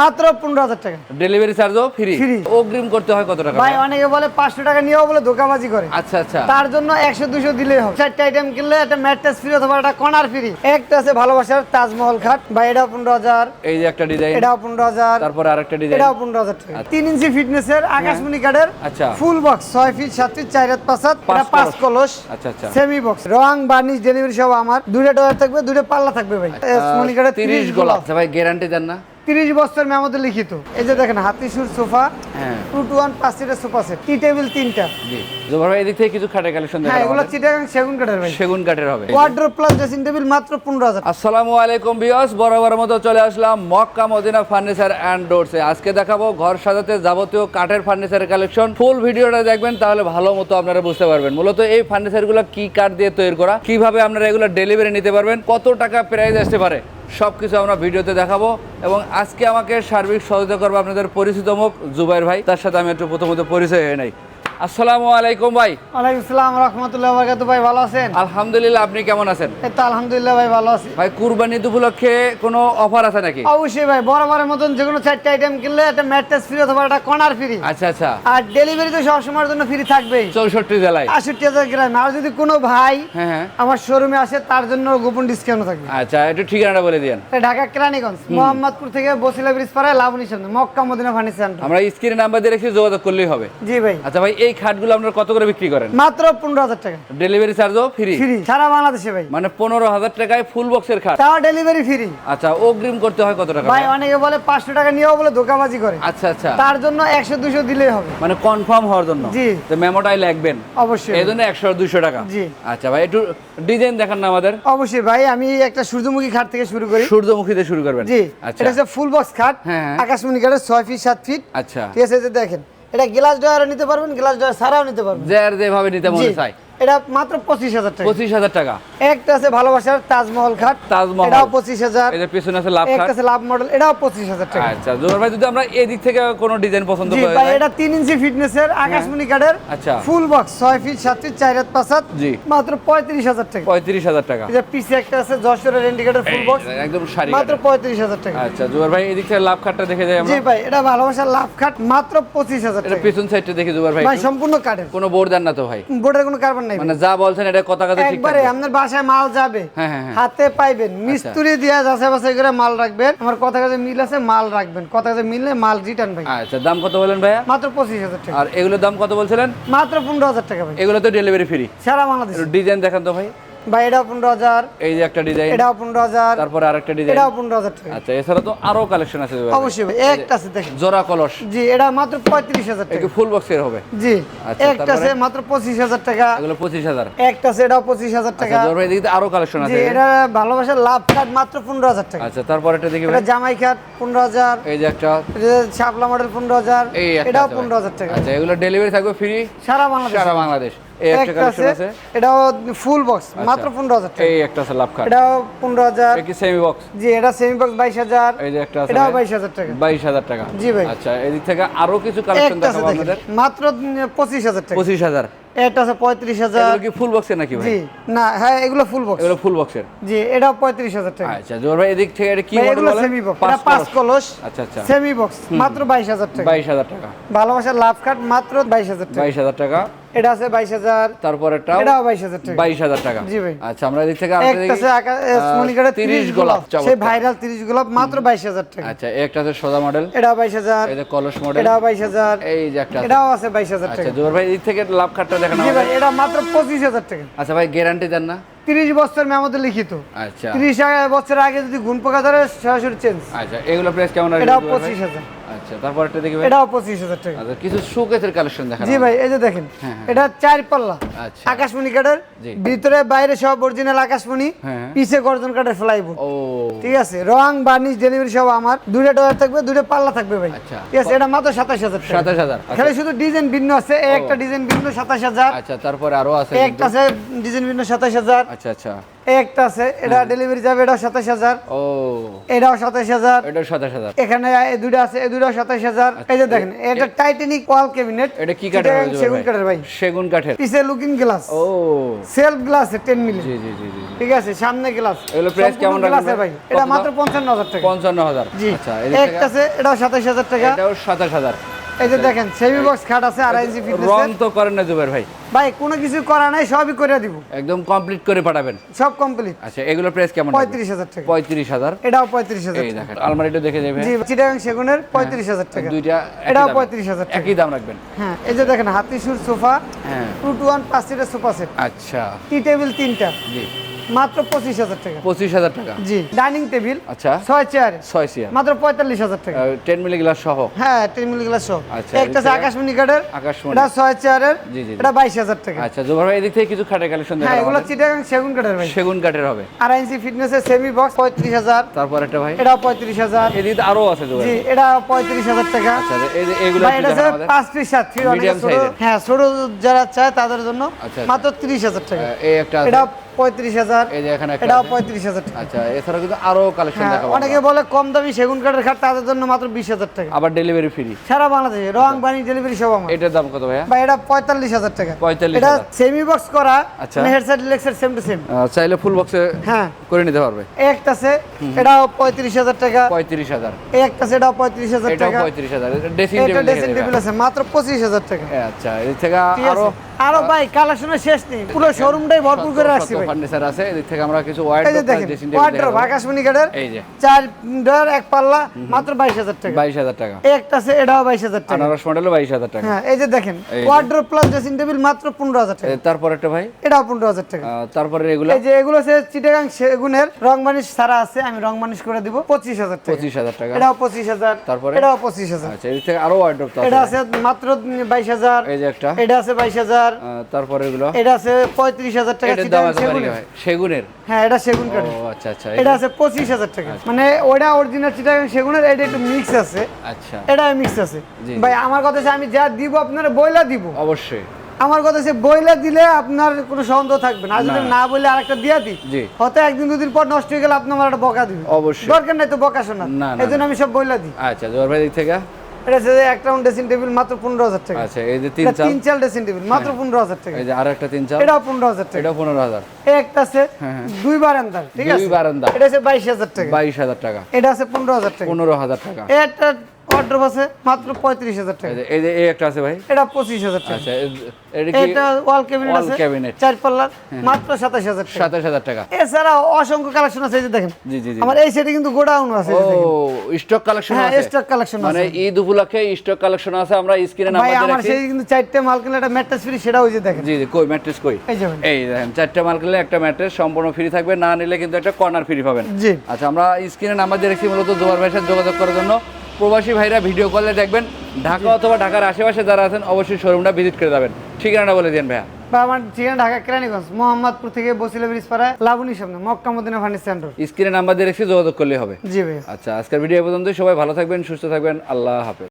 মাত্র পনেরো হাজার টাকা। ডেলিভারি চার্জও ফ্রি Free। অগ্রিম করতে হয় কত টাকা? ভাই অনেকে বলে পাঁচশো টাকা নিয়েও বলে ধোকাবাজি করে। আচ্ছা আচ্ছা। তার জন্য একশো দুশো হবে। চারটা আইটেম কিনলে একটা ম্যাট্রেস ফ্রি অথবা একটা কর্নার ফ্রি একটা আছে ভালোবাসার তাজমহল খাট। এটাও পনেরো হাজার। এই যে একটা ডিজাইন এটাও পনেরো হাজার। তারপরে আরেকটা ডিজাইন এটাও পনেরো হাজার টাকা। তিন ইঞ্চি ফিটনেসের আকাশমণি কাঠের আচ্ছা। ফুল বক্স ছয় ফিট সাত ফিট চার হাত পাঁচ হাত। পাঁচ কলস। আচ্ছা, আচ্ছা। সেমি বক্স রং বার্নিশ ডেলিভারি সব আমার। দুইটা ডয়ার থাকবে দুইটা পাল্লা থাকবে ভাই। মণি কাঠের তিরিশ গোলাপ। আচ্ছা ভাই গ্যারান্টি দেন না। তিরিশ বছর মেমোতে লিখিত। এই যে দেখেন হাতিসুর সোফা হ্যাঁ। টু টু ওয়ান পাঁচ সিটের সোফা সেট টি টেবিল তিনটা। জি। জোবার ভাই এদিক থেকে কিছু খাটের কালেকশন দেখা হ্যাঁ এগুলো। চিটাগাং সেগুন কাঠের ভাই। সেগুন কাঠের হবে। ওয়ার্ড্রোপ প্লাস ড্রেসিং টেবিল মাত্র পনেরো হাজার আসসালামু আলাইকুম বিয়স বরাবর মতো চলে আসলাম মক্কা মদিনা ফার্নিচার অ্যান্ড ডোরসে আজকে দেখাবো ঘর সাজাতে যাবতীয় কাঠের ফার্নিচারের কালেকশন ফুল ভিডিওটা দেখবেন তাহলে ভালো মতো আপনারা বুঝতে পারবেন। মূলত এই ফার্নিচারগুলো কি কাঠ দিয়ে তৈরি করা? কীভাবে আপনারা এগুলো ডেলিভারি নিতে পারবেন? কত টাকা প্রাইস আসতে পারে? সব কিছু আমরা ভিডিওতে দেখাবো এবং আজকে আমাকে সার্বিক সহযোগিতা করব আপনাদের পরিচিত মুখ জুবাইর ভাই। তার সাথে আমি একটু প্রথমত পরিচয় হয়ে নাই। আসসালামু আলাইকুম ভাই। ওয়ালাইকুম আসসালাম রহমতুল্লাহ বরকাত ভাই ভালো আছেন? আলহামদুলিল্লাহ আপনি কেমন আছেন? এই তো আলহামদুলিল্লাহ ভাই ভালো আছি। ভাই কুরবানি উপলক্ষে কোনো অফার আছে নাকি? অবশ্যই ভাই বরাবরের মতন যে কোনো চারটা আইটেম কিনলে একটা ম্যাট্রেস ফ্রি অথবা একটা কর্নার ফ্রি আচ্ছা আচ্ছা। আর ডেলিভারি তো সবসময়ের জন্য ফ্রি থাকবেই। জেলায়। আষট্টি হাজার গ্রাম। আর যদি কোনো ভাই হ্যাঁ হ্যাঁ। আমার শোরুমে আসে তার জন্য গোপন ডিসকাউন্ট থাকবে। আচ্ছা একটু ঠিকানাটা বলে দিন ঢাকা কেরানীগঞ্জ মোহাম্মদপুর থেকে বসিলা ব্রিজ পাড়ায় লাবণী সামনে মক্কা মদিনা ফার্নিচার আমরা স্ক্রিনে নাম্বার দিয়ে রেখে যোগাযোগ করলেই হবে। জি ভাই। আচ্ছা ভাই এই খাটগুলো আপনারা কত করে বিক্রি করেন? মাত্র পনেরো হাজার টাকা। ডেলিভারি চার্জও ফ্রি ফ্রি সারা বাংলাদেশে ভাই। মানে পনেরো হাজার টাকায় ফুল বক্সের খাট? তাও ডেলিভারি ফ্রি আচ্ছা অগ্রিম করতে হয় কত টাকা? ভাই অনেকে বলে পাঁচশো টাকা নিয়েও বলে ধোকাবাজি করে। আচ্ছা আচ্ছা। তার জন্য একশো দুশো দিলেই হবে। মানে কনফার্ম হওয়ার জন্য? জি। তো মেমোটাই লাগবেন? অবশ্যই। এই জন্য একশো দুশো টাকা? জি। আচ্ছা ভাই একটু ডিজাইন দেখান না আমাদের। অবশ্যই ভাই আমি একটা সূর্যমুখী খাট থেকে শুরু করি। সূর্যমুখী দিয়ে শুরু করবেন? জি আচ্ছা। এটা হচ্ছে ফুল বক্স খাট। হ্যাঁ, হ্যাঁ। আকাশমণি কাঠের ছয় ফিট সাত ফিট আচ্ছা। ঠিক আছে দেখেন এটা গ্লাস ডয়ারও নিতে পারবেন গ্লাস ডয়ার ছাড়াও নিতে পারবেন। যার যেভাবে নিতে মনে চাই এটা মাত্র পঁচিশ হাজার টাকা। পঁচিশ হাজার টাকা। একটা আছে ভালোবাসার তাজমহল খাট তাজমহল। এটাও পঁচিশ হাজার। এই যে পিছনে আছে লাভ একটা আছে লাভ মডেল এটাও পঁচিশ হাজার টাকা। আচ্ছা জোর ভাই যদি আমরা এদিক থেকে কোনো ডিজাইন পছন্দ করে ভাই এটা তিন ইঞ্চি ফিটনেসের আকাশমণি কাঠের আচ্ছা। ফুল বক্স ছয় ফিট সাত ফিট চার হাত পাঁচ হাত জি। মাত্র পঁয়ত্রিশ হাজার টাকা। পঁয়ত্রিশ হাজার টাকা। এই যে পিসে একটা আছে যশোরের ইন্ডিকেটর ফুল বক্স একদম শাড়ি মাত্র পঁয়ত্রিশ হাজার টাকা। আচ্ছা জুয়ার ভাই এদিক থেকে লাভ খাটটা দেখে যাই আমরা। জি ভাই এটা ভালোবাসার লাভ খাট মাত্র পঁচিশ হাজার এটা টাকা। পিছন সাইডটা দেখি জুয়ার ভাই ভাই সম্পূর্ণ কাঠের। কোনো বোর্ড দেন না তো ভাই। বোর্ডের কোনো কার্বন নাই মানে যা বলছেন এটা কথা কথা ঠিক একবারে আপনার বাসায় মাল যাবে হ্যাঁ, হ্যাঁ, হ্যাঁ। হাতে পাইবেন। মিস্ত্রি দিয়ে যাচাই বাছাই করে মাল রাখবেন। আমার কথা কাছে মিল আছে মাল রাখবেন। কথা কাছে মিললে মাল রিটার্ন ভাই। আচ্ছা দাম কত বলেন ভাইয়া? মাত্র পঁচিশ হাজার টাকা। আর এগুলোর দাম কত বলছিলেন? মাত্র পনেরো হাজার টাকা ভাই। এগুলো তো ডেলিভারি ফ্রি সারা বাংলাদেশ। ডিজাইন দেখান তো ভাই। ভাই হাজার। এই যে একটা ডিজাইন তারপরে আরেকটা ডিজাইন টাকা। আচ্ছা এছাড়া তো আরও কালেকশন আছে ভাই। অবশ্যই ভাই একটা আছে দেখেন। জোড়া কলস। জি এটা মাত্র পঁয়ত্রিশ হাজার টাকা। একটু ফুল বক্সের হবে। জি আচ্ছা, একটা আছে? মাত্র পঁচিশ হাজার টাকা। এগুলো পঁচিশ হাজার। একটা আছে টাকা আচ্ছা ভাই এদিকে আরও কালেকশন জি আছে এটা ভালোবাসার লাভ কার্ড মাত্র পনেরো হাজার টাকা। আচ্ছা তারপর একটা দেখি এটা জামাই কার্ড পনেরো হাজার। এই যে একটা। এটা শাপলা মডেল পনেরো হাজার। এই একটা এটাও আছে ভাই। পনেরো হাজার টাকা। আচ্ছা এগুলো ডেলিভারি থাকবে ফ্রি সারা বাংলাদেশ। সারা বাংলাদেশ। একটা একটা কালেকশন আছে। আছে। এটাও ফুল বক্স মাত্র পনেরো হাজার টাকা। এই একটা আছে লাভ কার্ড এটাও পনেরো হাজার। কি সেমি বক্স জি এটা সেমি বক্স বাইশ হাজার। এই যে একটা আছে এটাও ভাই, বাইশ হাজার টাকা। বাইশ হাজার টাকা। জি ভাই। আচ্ছা এদিক থেকে আরও কিছু কালেকশন দেখাবো আপনাদের। মাত্র টাকা। আছে এগুলো কি ফুল বক্সের নাকি ভাই? জি। না হ্যাঁ এগুলো ফুল বক্স এগুলো ফুল বক্সের জি টাকা। আচ্ছা জোর ভাই এদিক থেকে এটা কি মডেল সেমি বক্স এটা পাঁচ কলস আচ্ছা আচ্ছা। সেমি বক্স মাত্র বাইশ হাজার টাকা। বাইশ হাজার টাকা। ভালোবাসার লাভ কার্ড মাত্র বাইশ হাজার টাকা। বাইশ হাজার টাকা। এটা আছে বাইশ হাজার। তারপর একটা এটাও বাইশ হাজার টাকা। বাইশ হাজার টাকা। জি ভাই। আচ্ছা আমরা এদিক থেকে একটা আছে এ, 30 গোলাপ সেই ভাইরাল তিরিশ গোলাপ মাত্র বাইশ হাজার টাকা। আচ্ছা একটা আছে সোজা মডেল। এটাও বাইশ হাজার। এই যে কলস মডেল। এটাও বাইশ হাজার। এই যে একটা এটাও আছে বাইশ হাজার আচ্ছা জোর ভাই এদিক থেকে লাভ কার্ডটা দেখেন জি ভাই এটা মাত্র পঁচিশ হাজার টাকা। আচ্ছা ভাই গ্যারান্টি দেন না। তিরিশ বছর মেমোতে লিখিত। আচ্ছা। তিরিশ বছর আগে যদি গুণ পোকা ধরে সরাসরি চেঞ্জ আচ্ছা এগুলো প্রাইস কেমন ভাই? পঁচিশ হাজার। আচ্ছা তারপর একটা দেখি এটাও টাকা। আচ্ছা কিছু শোকেসের কালেকশন দেখান জি ভাই এই যে দেখেন হ্যাঁ, হ্যাঁ। এটা চার পাল্লা আচ্ছা। আকাশমণি কাঠের জি। ভিতরে বাইরে সব অরিজিনাল আকাশমণি হ্যাঁ। পিছে গর্জন কাঠের ফ্লাইবোর্ড ও। ঠিক আছে রং বার্নিশ ডেলিভারি সব আমার। দুইটা ডয়ার থাকবে দুইটা পাল্লা থাকবে ভাই। আচ্ছা। ঠিক আছে এটা মাত্র সাতাশ হাজার টাকা। সাতাশ হাজার আচ্ছা। খালি শুধু ডিজাইন ভিন্ন আছে এই একটা ডিজাইন ভিন্ন সাতাশ হাজার। আচ্ছা তারপরে আরও আছে একটা আছে ডিজাইন ভিন্ন সাতাশ হাজার। আচ্ছা আচ্ছা। একটা আছে এটা ডেলিভারি যাবে এটাও সাতাশ হাজার। ও। এটাও সাতাশ হাজার। এটা সাতাশ হাজার। এখানে এই দুটো আছে এই দুটো সাতাশ হাজার। এই যে দেখেন এটা টাইটানিক ওয়াল ক্যাবিনেট এটা কি কাঠের সেগুন কাঠের ভাই। সেগুন কাঠের। পিছে লুকিং গ্লাস ও। সেলফ গ্লাস টেন মিলি জি জি জি। ঠিক আছে সামনে গ্লাস এগুলো প্রাইস কেমন রাখবেন ভাই? এটা মাত্র দাম? পঞ্চান্ন হাজার টাকা। পঞ্চান্ন হাজার। জি। আচ্ছা এটা আছে এটা সাতাশ হাজার টাকা। এটাও সাতাশ হাজার। এই যে দেখেন সেমি বক্স খাট আছে আড়াই ইঞ্চি রং তো করেন না জুবের ভাই। ভাই কোনো কিছু করা নাই সবই করে দিব। একদম কমপ্লিট করে পাঠাবেন। সব কমপ্লিট আচ্ছা এগুলোর প্রাইস কেমন পঁয়ত্রিশ হাজার টাকা। পঁয়ত্রিশ হাজার। এটাও পঁয়ত্রিশ হাজার এই দেখেন আলমারিটা দেখে যাবে। জি চিটাগাং সেগুনের পঁয়ত্রিশ হাজার টাকা। দুইটা এটাও দামে। পঁয়ত্রিশ হাজার টাকা। একই দাম রাখবেন। হ্যাঁ এই যে দেখেন হাতিসুর সোফা হ্যাঁ। টু টু ওয়ান পাঁচ সিটের সোফা সেট আচ্ছা। টি টেবিল তিনটা। জি। মাত্র পঁচিশ হাজার টাকা। পঁচিশ হাজার টাকা? জি ডাইনিং টেবিল আচ্ছা। ছয় চেয়ার ছয় সিয়ার মাত্র পঁয়তাল্লিশ হাজার টাকা। টেন মিলি গ্লাস সহ? হ্যাঁ টেন মিলি গ্লাস সহ। আচ্ছা, একটা আছে আকাশমণি কাঠের আকাশমণি। এটা ছয় চেয়ারের জি, জি। এটা বাইশ হাজার টাকা। আচ্ছা জোবার ভাই এদিক থেকে কিছু খাটের কালেকশন হ্যাঁ এগুলো চিটাগাং সেগুন কাঠের ভাই। সেগুন কাঠের হবে। আড়াই ইঞ্চি ফিটনেসের সেমি বক্স পঁয়ত্রিশ হাজার। তারপর একটা ভাই? এটাও পঁয়ত্রিশ হাজার। এদিকে আরও আছে জি এটা পঁয়ত্রিশ হাজার টাকা। আচ্ছা এগুলো এটা পাঁচ পিস সাত হ্যাঁ ছোট যারা চায় তাদের জন্য আচ্ছা, মাত্র তিরিশ হাজার টাকা। এই একটা এটা পঁয়ত্রিশ হাজার। এই যে এখানে একটা এটাও পঁয়ত্রিশ হাজার টাকা। আচ্ছা এছাড়া কিন্তু আরও কালেকশন দেখাবো অনেকে বলে কম দামি সেগুন কাঠের খাট তাদের জন্য মাত্র বিশ হাজার টাকা। আবার ডেলিভারি ফ্রি সারা বাংলাদেশে রং বাণী ডেলিভারি সব আমার। এটার দাম কত ভাইয়া? বা এটা পঁয়তাল্লিশ হাজার টাকা। 45,000 এটা সেমি বক্স করা আচ্ছা। হেডসেট লেক্সের সেম টু সেম চাইলে ফুল বক্সে হ্যাঁ। করে নিতে পারবে। একটা আছে এটাও পঁয়ত্রিশ হাজার টাকা। পঁয়ত্রিশ হাজার। একটা আছে এটাও পঁয়ত্রিশ হাজার টাকা। পঁয়ত্রিশ হাজার। ড্রেসিং টেবিল আছে মাত্র পঁচিশ হাজার টাকা। আচ্ছা এদিক থেকে আরও আরও ভাই কালেকশনের শেষ নেই। পুরো শোরুমটাই ভরপুর করে রাখছি ভাই। ফার্নিচার আছে এদিক থেকে আমরা কিছু ওয়াইড এই যে দেখেন আকাশমণি কাঠের এই যে। চার ডর এক পাল্লা মাত্র বাইশ হাজার টাকা। বাইশ হাজার টাকা। একটা আছে এটাও বাইশ হাজার টাকা। আনারস মডেলও বাইশ হাজার টাকা। হ্যাঁ এই যে দেখেন যে। প্লাস ড্রেসিং টেবিল মাত্র পনেরো হাজার টাকা। তারপর একটা ভাই? এটাও পনেরো হাজার টাকা। তারপরে এগুলো এই যে এগুলো হচ্ছে চিটাগাং সেগুনের রং মানিশ সারা আছে আমি রং মানিশ করে দিব পঁচিশ হাজার টাকা। পঁচিশ হাজার টাকা। এটাও পঁচিশ হাজার তারপরে? এটাও পঁচিশ হাজার। আচ্ছা এদিক থেকে আরও ওয়ার্ড্রপ তো এটা আছে আছে মাত্র বাইশ হাজার। এই যে একটা। এটা আছে বাইশ হাজার তারপরে এগুলো? এটা আছে পঁয়ত্রিশ হাজার টাকা সেগুনের। হ্যাঁ? এটা সেগুন ও কাঠের। আচ্ছা আচ্ছা এটা আছে পঁচিশ হাজার টাকা। মানে ওটা অরিজিনাল চিটাগাং সেগুনের এটা একটু মিক্স আছে। আচ্ছা। এটা মিক্স আছে। ভাই আমার কথা আমি যা দিব আপনার বইলা দিব। অবশ্যই। আমার কথা হচ্ছে বইলা দিলে আপনার কোনো সন্দেহ থাকবে না। যদি না। বলে আরেকটা দিয়া দিই। হয়তো একদিন দুদিন পর নষ্ট হয়ে গেলে আপনি আমার একটা বকা দিবেন। অবশ্যই। দরকার নাই তো বকা শোনা এই জন্য আমি সব বইলা দিই। আচ্ছা জোয়ার ভাই দিক থেকে। এটা যে একটা ড্রেসিং টেবিল মাত্র পনেরো হাজার টাকা। আচ্ছা এই যে তিন এটা চাল তিন চাল ড্রেসিং টেবিল মাত্র পনেরো হাজার টাকা। এই যে আরও তিন চাল এটা পনেরো হাজার টাকা। এটা পনেরো হাজার। এই একটা আছে দুই বারান্দা ঠিক দুই আছে? বারান্দা। এটা আছে বাইশ হাজার টাকা। বাইশ হাজার টাকা। এটা আছে পনেরো হাজার টাকা। পনেরো হাজার টাকা। এই একটা আছে মাত্র পঁয়ত্রিশ হাজার টাকা। এই যে- এই একটা আছে ভাই? এটা পঁচিশ হাজার টাকা। আচ্ছা এটা ওয়াল ক্যাবিনেট আছে cabinet। চার পাল্লার মাত্র সাতাশ হাজার টাকা। সাতাশ হাজার টাকা। এছাড়াও অসংখ্য কালেকশন আছে এই যে দেখেন। জি জি জি আমার এই সেটে কিন্তু গোডাউন আছে ও স্টক কালেকশন আছে? স্টক কালেকশন মানে ঈদ উপলক্ষে স্টক কালেকশন আছে আমরা স্ক্রিনে ভাই নাম্বার দিয়ে আমার সেই কিন্তু চারটে মাল কিনলে একটা ম্যাট্রেস ফ্রি সেটাও যে দেখেন। জি জি কই ম্যাট্রেস কই? এই যে এই দেখেন চারটে মাল কিনলে একটা ম্যাট্রেস সম্পূর্ণ ফ্রি থাকবে না নিলে কিন্তু একটা কর্নার ফ্রি পাবেন। জি। আচ্ছা আমরা স্ক্রিনে নাম্বার দিয়ে রেখেছি মূলত দুবার ভাইয়ের সাথে যোগাযোগ করার জন্য। প্রবাসী ভাইরা ভিডিও কলে দেখবেন ঢাকা অথবা ঢাকার আশেপাশে যারা আছেন অবশ্যই শোরুমটা ভিজিট করে যাবেন। ঠিকানাটা বলে দিন ভাইয়া। বা আমার ঠিকানা ঢাকা কেরানীগঞ্জ মোহাম্মদপুর থেকে বসিলে সামনে মক্কা মদিনা ফার্নিচার সেন্টার। স্ক্রিনে নাম্বার দিয়ে রেখে যোগাযোগ করলে হবে। জি ভাই আচ্ছা আজকের ভিডিও পর্যন্ত সবাই ভালো থাকবেন সুস্থ থাকবেন। আল্লাহ হাফেজ।